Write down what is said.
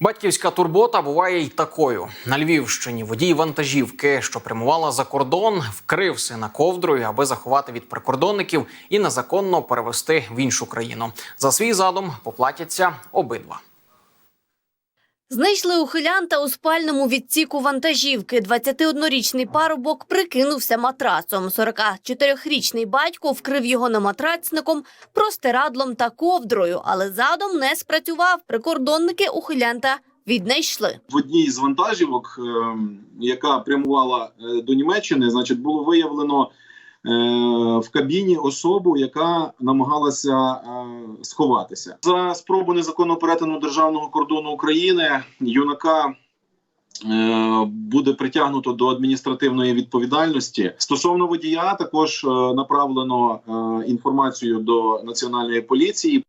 Батьківська турбота буває й такою. На Львівщині водій вантажівки, що прямувала за кордон, вкрив сина ковдрою, аби заховати від прикордонників і незаконно перевести в іншу країну. За свій задум поплатяться обидва. Знайшли ухилянта у спальному відсіку вантажівки. 21-річний парубок прикинувся матрацом. 44-річний батько вкрив його наматрацником, простирадлом та ковдрою, але задум не спрацював. Прикордонники ухилянта віднайшли. в одній з вантажівок, е, яка прямувала е, до Німеччини, значить, було виявлено е, в кабіні особу, яка намагалася е, сховатися за спробу незаконного перетину державного кордону України. Юнака. е, Буде притягнуто до адміністративної відповідальності стосовно водія. Також е, направлено інформацію до національної поліції.